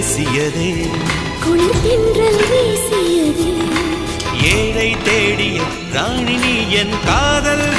பேசியதே. குணத்தின்றல் வீசியதே. ஏழை தேடிய ராணி என் காதல்